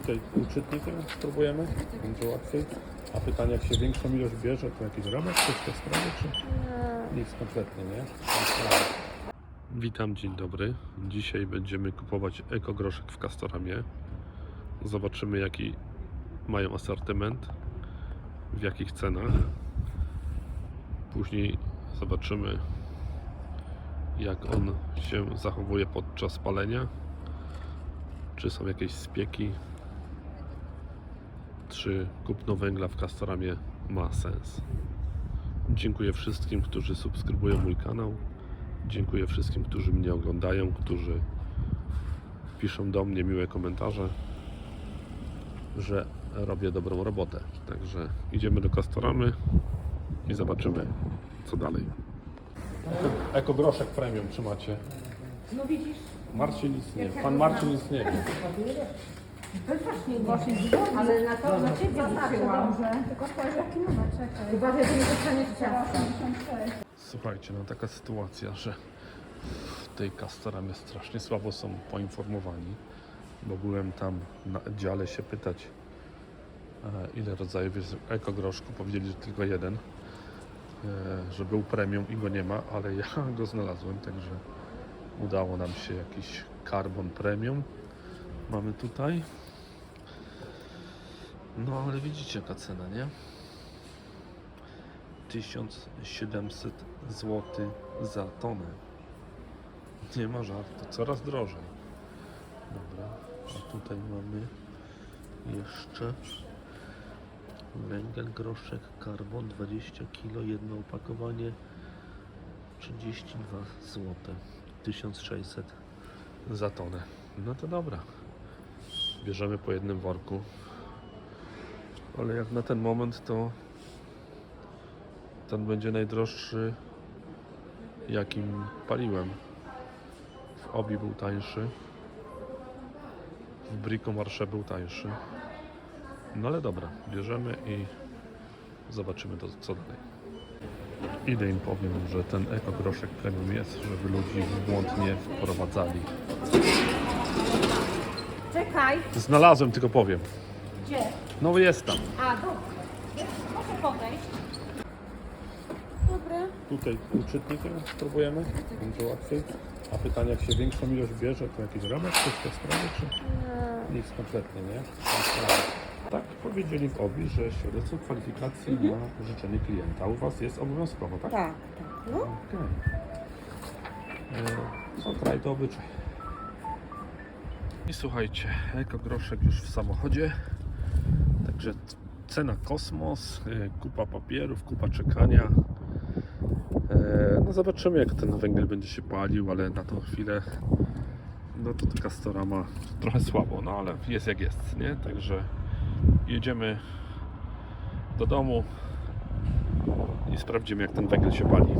tutaj uczytnikiem spróbujemy, będzie łatwiej. A pytanie, jak się większą ilość bierze, to jakiś rabat, coś w tej sprawie, czy nic kompletnie, nie? Witam, dzień dobry. Dzisiaj będziemy kupować ekogroszek w Castoramie. Zobaczymy, jaki mają asortyment, w jakich cenach. Później zobaczymy, jak on się zachowuje podczas palenia. Czy są jakieś spieki, czy kupno węgla w Castoramie ma sens. Dziękuję wszystkim, którzy subskrybują mój kanał. Dziękuję wszystkim, którzy mnie oglądają, którzy piszą do mnie miłe komentarze, że robię dobrą robotę. Także idziemy do Castoramy i zobaczymy, co dalej. Eko groszek premium trzymacie. No widzisz, Marcin nic nie, pan Marcin nic nie wie. To właśnie właśnie ale na to na ciebie liczyłam. Tylko spojrzę jaki numer, czekaj. Uważaj, że nie dostaniesz ciasta. 86. Słuchajcie, no taka sytuacja, że w tej Castoramie strasznie słabo są poinformowani, bo byłem tam na dziale się pytać, e, ile rodzajów jest ekogroszku. Powiedzieli, że tylko jeden, e, że był premium i go nie ma, ale ja go znalazłem, także udało nam się jakiś Carbon Premium. Mamy tutaj. No ale widzicie jaka cena, nie? 1700 zł za tonę. Nie ma żartu, coraz drożej. Dobra, a tutaj mamy jeszcze węgiel, groszek, karbon 20 kg, jedno opakowanie 32 zł. 1600 za tonę. No to dobra. Bierzemy po jednym worku. Ale jak na ten moment to ten będzie najdroższy jakim paliłem. W Obi był tańszy. W Brico Marché był tańszy. No ale dobra, bierzemy i zobaczymy to, co dalej. Idę im powiem, że ten ekogroszek premium jest, żeby ludzi w błąd nie wprowadzali. Czekaj, Znalazłem, tylko powiem. gdzie? No jest tam. A, dobra. Proszę podejść. Dobra. Tutaj uczytnikiem spróbujemy, będzie łatwiej. A pytanie, jak się większą ilość bierze, to jakiś rabat, coś w tej sprawie, czy nic kompletnie, nie? Tak powiedzieli w OBI, że świadectwo kwalifikacji na życzenie klienta. U Was jest obowiązkowo, tak? Tak, tak. No. Okej. E, Co kraj to obyczaj. I słuchajcie, ekogroszek już w samochodzie. Także cena kosmos, e, kupa papierów, kupa czekania. E, No zobaczymy jak ten węgiel będzie się palił, ale na tą chwilę no to taka storama trochę słabo, no ale jest jak jest, nie? Także jedziemy do domu i sprawdzimy jak ten węgiel się pali.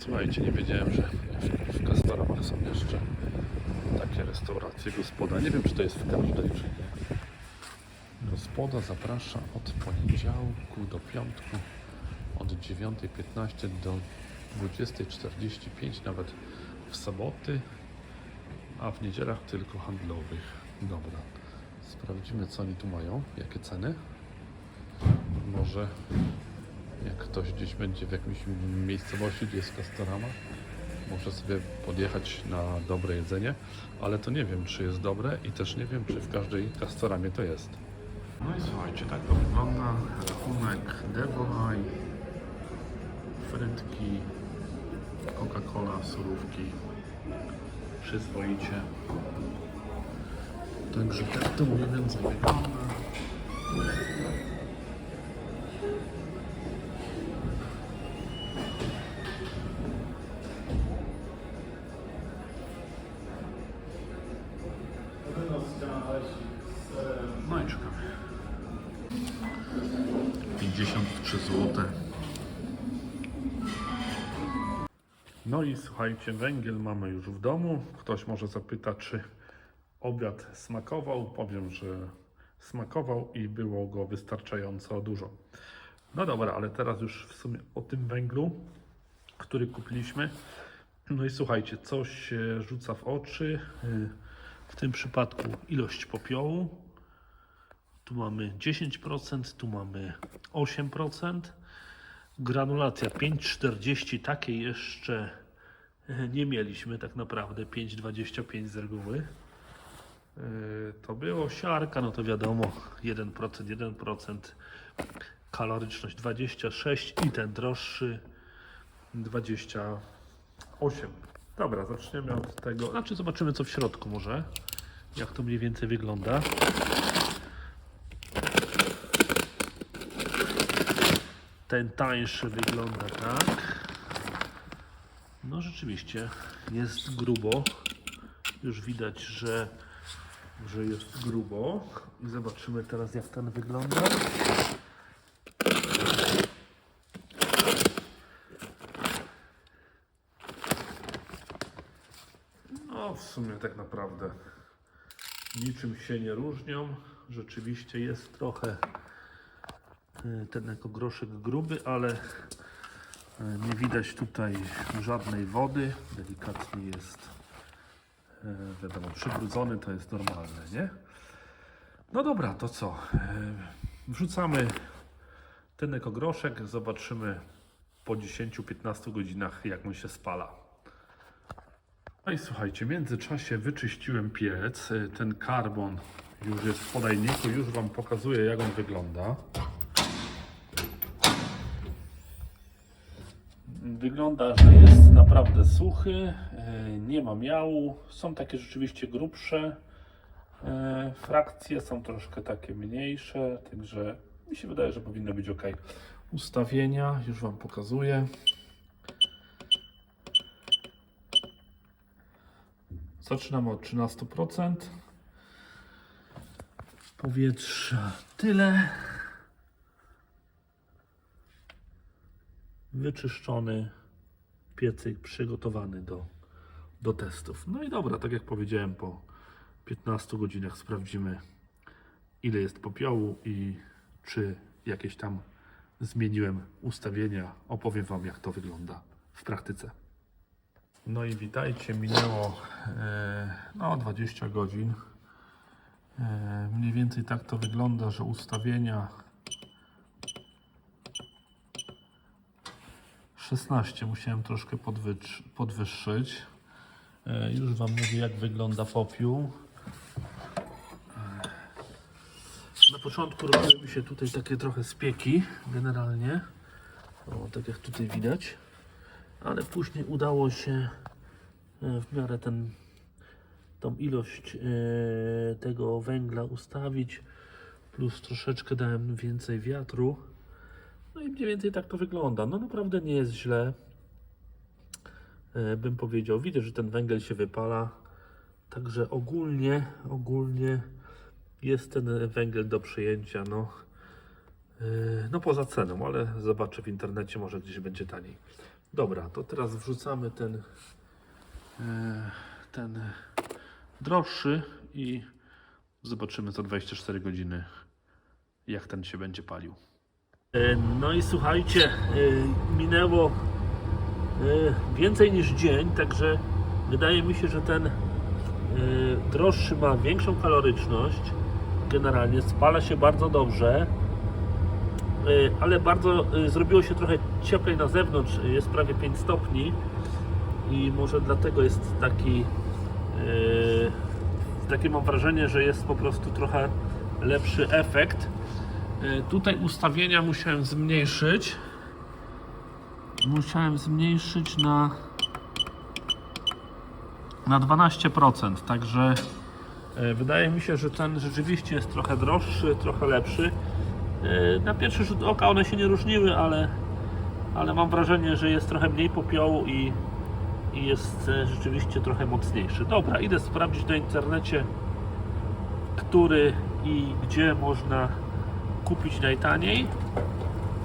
Słuchajcie, nie wiedziałem, że w, Castoramach są jeszcze takie restauracje gospoda. Nie wiem, czy to jest w każdej, czy nie. Gospoda zaprasza od poniedziałku do piątku od 9.15 do 20.45, nawet w soboty, a w niedzielach tylko handlowych. Dobra, sprawdzimy co oni tu mają, jakie ceny. Może jak ktoś gdzieś będzie w jakimś miejscowości, gdzie jest Castorama, może sobie podjechać na dobre jedzenie, ale to nie wiem, czy jest dobre i też nie wiem, czy w każdej Castoramie to jest. No i słuchajcie, tak to wygląda. Rachunek Devolaj, frytki, Coca-Cola, surówki. Przyzwoicie. Także tak to mniej więcej wygląda. 53 zł. No i słuchajcie, węgiel mamy już w domu. Ktoś może zapyta, czy obiad smakował. Powiem, że smakował i było go wystarczająco dużo. No dobra, ale teraz już w sumie o tym węglu, który kupiliśmy. No i słuchajcie, coś rzuca w oczy. y, W tym przypadku ilość popiołu. Tu mamy 10%, tu mamy 8%. Granulacja 5,40, takiej jeszcze e, nie mieliśmy tak naprawdę, 5,25 z reguły. E, To było siarka, no to wiadomo, 1%, 1%, kaloryczność 26 i ten droższy 28. Dobra, zaczniemy od tego, znaczy zobaczymy co w środku może, jak to mniej więcej wygląda. Ten tańszy wygląda tak. No rzeczywiście jest grubo. Już widać, że, że jest grubo. I zobaczymy teraz jak ten wygląda. No w sumie tak naprawdę niczym się nie różnią. Rzeczywiście jest trochę ten jako groszek gruby, ale e, nie widać tutaj żadnej wody. Delikatnie jest e, wiadomo, przybrudzony, to jest normalne, nie? No dobra, to co? E, Wrzucamy ten jako groszek, zobaczymy po 10-15 godzinach jak on się spala. No i słuchajcie, w międzyczasie wyczyściłem piec. Ten karbon już jest w podajniku, już Wam pokazuję jak on wygląda. Wygląda, że jest naprawdę suchy, y, nie ma miału. Są takie rzeczywiście grubsze y, frakcje, są troszkę takie mniejsze, także mi się wydaje, że powinno być ok. Ustawienia już Wam pokazuję. Zaczynamy od 13%. Powietrza tyle. Wyczyszczony piecyk przygotowany do, do testów. No i dobra, tak jak powiedziałem, po 15 godzinach sprawdzimy ile jest popiołu i czy jakieś tam zmieniłem ustawienia. Opowiem Wam jak to wygląda w praktyce. No i witajcie, minęło e, no 20 godzin. E, mniej więcej tak to wygląda, że ustawienia 16 musiałem troszkę podwyż- podwyższyć. E, już Wam mówię jak wygląda popiół. E, Na początku robiły mi się tutaj takie trochę spieki generalnie. O, tak jak tutaj widać ale później udało się e, w miarę ten, tą ilość tego węgla ustawić, plus troszeczkę dałem więcej wiatru. No i mniej więcej tak to wygląda. No naprawdę nie jest źle, e, bym powiedział. Widać, że ten węgiel się wypala, także ogólnie, ogólnie jest ten węgiel do przyjęcia. No, e, no poza ceną, ale zobaczę w internecie, może gdzieś będzie taniej. Dobra, to teraz wrzucamy ten, e, ten droższy i zobaczymy za 24 godziny, jak ten się będzie palił. E, No i słuchajcie, e, minęło e, więcej niż dzień, także wydaje mi się, że ten droższy ma większą kaloryczność. Generalnie spala się bardzo dobrze. Ale bardzo zrobiło się trochę cieplej na zewnątrz, jest prawie 5 stopni i może dlatego jest taki takie mam wrażenie, że jest po prostu trochę lepszy efekt. Y, tutaj ustawienia musiałem zmniejszyć. Musiałem zmniejszyć na na 12%, także y, wydaje mi się, że ten rzeczywiście jest trochę droższy, trochę lepszy. Yy, Na pierwszy rzut oka one się nie różniły, ale, ale mam wrażenie, że jest trochę mniej popiołu i, i jest e, rzeczywiście trochę mocniejszy. Dobra, idę sprawdzić na internecie, który i gdzie można kupić najtaniej,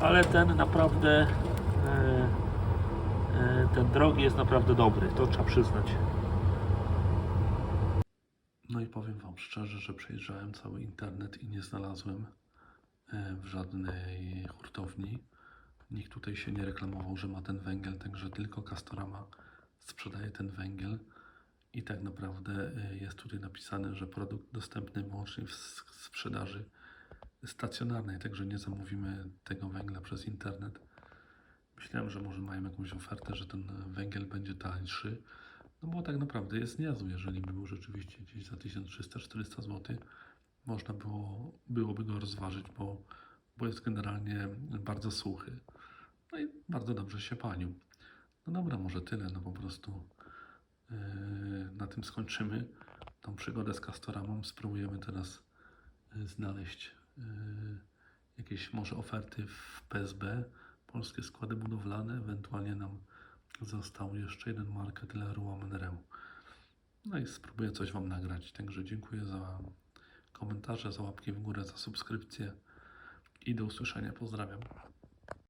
ale ten naprawdę e, e, ten drogi jest naprawdę dobry, to trzeba przyznać. No i powiem Wam szczerze, że przejrzałem cały internet i nie znalazłem e, w żadnej hurtowni. Nikt tutaj się nie reklamował, że ma ten węgiel, także tylko Castorama sprzedaje ten węgiel. I tak naprawdę jest tutaj napisane, że produkt dostępny wyłącznie w sprzedaży stacjonarnej, także nie zamówimy tego węgla przez internet. Myślałem, że może mają jakąś ofertę, że ten węgiel będzie tańszy. No bo tak naprawdę jest niezły, jeżeli by był rzeczywiście gdzieś za 1300-400 zł. Można było, byłoby go rozważyć, bo, bo jest generalnie bardzo suchy. No i bardzo dobrze się panił. No dobra, może tyle, no po prostu yy, na tym skończymy tą przygodę z Castoramą. Spróbujemy teraz yy, znaleźć jakieś może oferty w PSB, polskie składy budowlane, ewentualnie nam został jeszcze jeden market Leroy Merlin. No i spróbuję coś Wam nagrać. Także dziękuję za komentarze, za łapki w górę, za subskrypcję i do usłyszenia. Pozdrawiam.